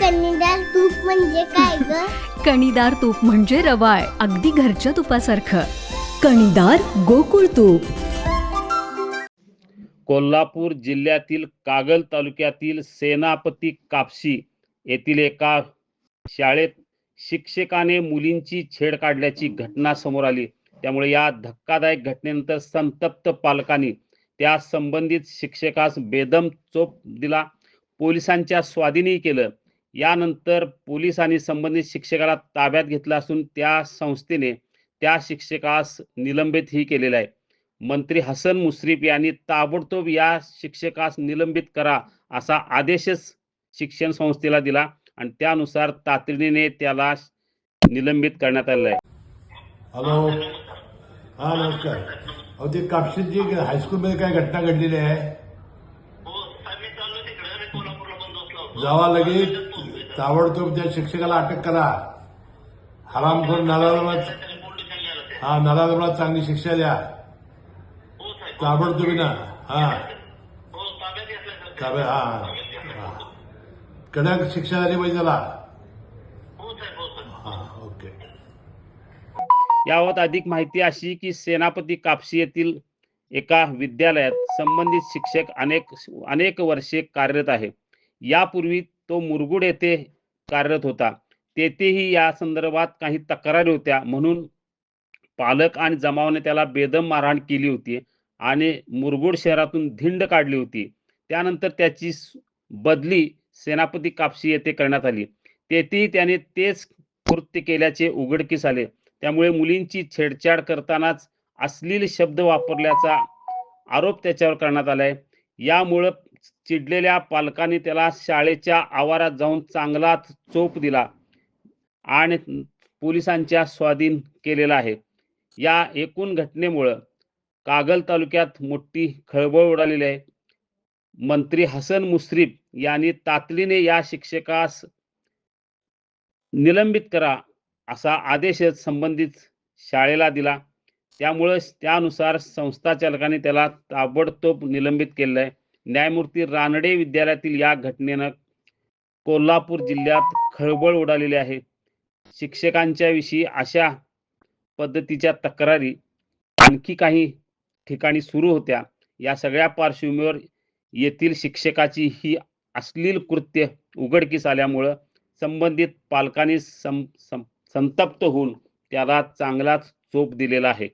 कणीदार तूप म्हणजे काय ग? कणीदार तूप म्हणजे रवाळ अगदी घरच्या तुपासारखं. कणीदार गोकुळ तूप. कोल्हापूर जिल्ह्यातील कागल तालुक्यातील सेनापती कापशी येथील एका शाळेत शिक्षकाने मुलींची छेड काढल्याची घटना समोर आली. त्यामुळे या धक्कादायक घटनेनंतर संतप्त पालकांनी त्या संबंधित शिक्षकास बेदम चोप दिला. पोलिसांच्या स्वाधीनही केलं. यानंतर पोलिसांनी संबंधित शिक्षकाला ताब्यात घेतलं असून त्या संस्थेने त्या शिक्षकास निलंबितही केलेलं आहे. मंत्री हसन मुश्रीफ यांनी ताबडतोब या शिक्षकास निलंबित करा असा आदेशच शिक्षण संस्थेला दिला आणि त्यानुसार तातडीने त्याला निलंबित करण्यात आलेलं आहे. हॅलो. हा नमस्कार. अहो ते कापशीत जी हायस्कूलमध्ये काय घटना घडलेली आहे? जावा लगेच. ताबडतोब त्या शिक्षकाला अटक करा. हरामखोर नालाला हा नालाला चांगली शिक्षा द्या. ताबडतोबी ना हा. ताब्यात हा. कडक शिक्षा झाली पाहिजे त्याला. हा ओके. याबाबत अधिक माहिती अशी की सेनापती कापशी येथील एका विद्यालयात संबंधित शिक्षक अनेक अनेक वर्षे कार्यरत आहे यापूर्वी तो मुरगुड येथे कार्यरत होता. तेथेही या संदर्भात काही तक्रारी होत्या. म्हणून पालक आणि जमावाने त्याला बेदम मारहाण केली होती आणि मुरगुड शहरातून धिंड काढली होती. त्यानंतर त्याची बदली सेनापती कापशी येथे करण्यात आली. तेथेही त्याने तेच कृत्य केल्याचे उघडकीस आले. त्यामुळे मुलींची छेडछाड करतानाच अश्लील शब्द वापरल्याचा आरोप त्याच्यावर करण्यात आलाय. यामुळं चिडलेल्या पालकांनी त्याला शाळेच्या आवारात जाऊन चांगलाच चोप दिला आणि पोलिसांच्या स्वाधीन केलेला आहे. या एकूण घटनेमुळं कागल तालुक्यात मोठी खळबळ उडालेली आहे. मंत्री हसन मुश्रीफ यांनी तातडीने या शिक्षकास निलंबित करा असा आदेशच संबंधित शाळेला दिला. त्यामुळे त्यानुसार संस्था चालकाने त्याला ताबडतोब निलंबित केलं आहे न्यायमूर्ती रानडे विद्यालयातील या घटनेनं कोल्हापूर जिल्ह्यात खळबळ उडालेली आहे. शिक्षकांच्या विषयी अशा पद्धतीच्या तक्रारी आणखी काही ठिकाणी सुरू होत्या. या सगळ्या पार्श्वभूमीवर येथील शिक्षकाची ही अश्लील कृत्य उघडकीस आल्यामुळं संबंधित पालकांनी सं सं- संतप्त होऊन त्याला चांगलाच चोप दिलेला आहे.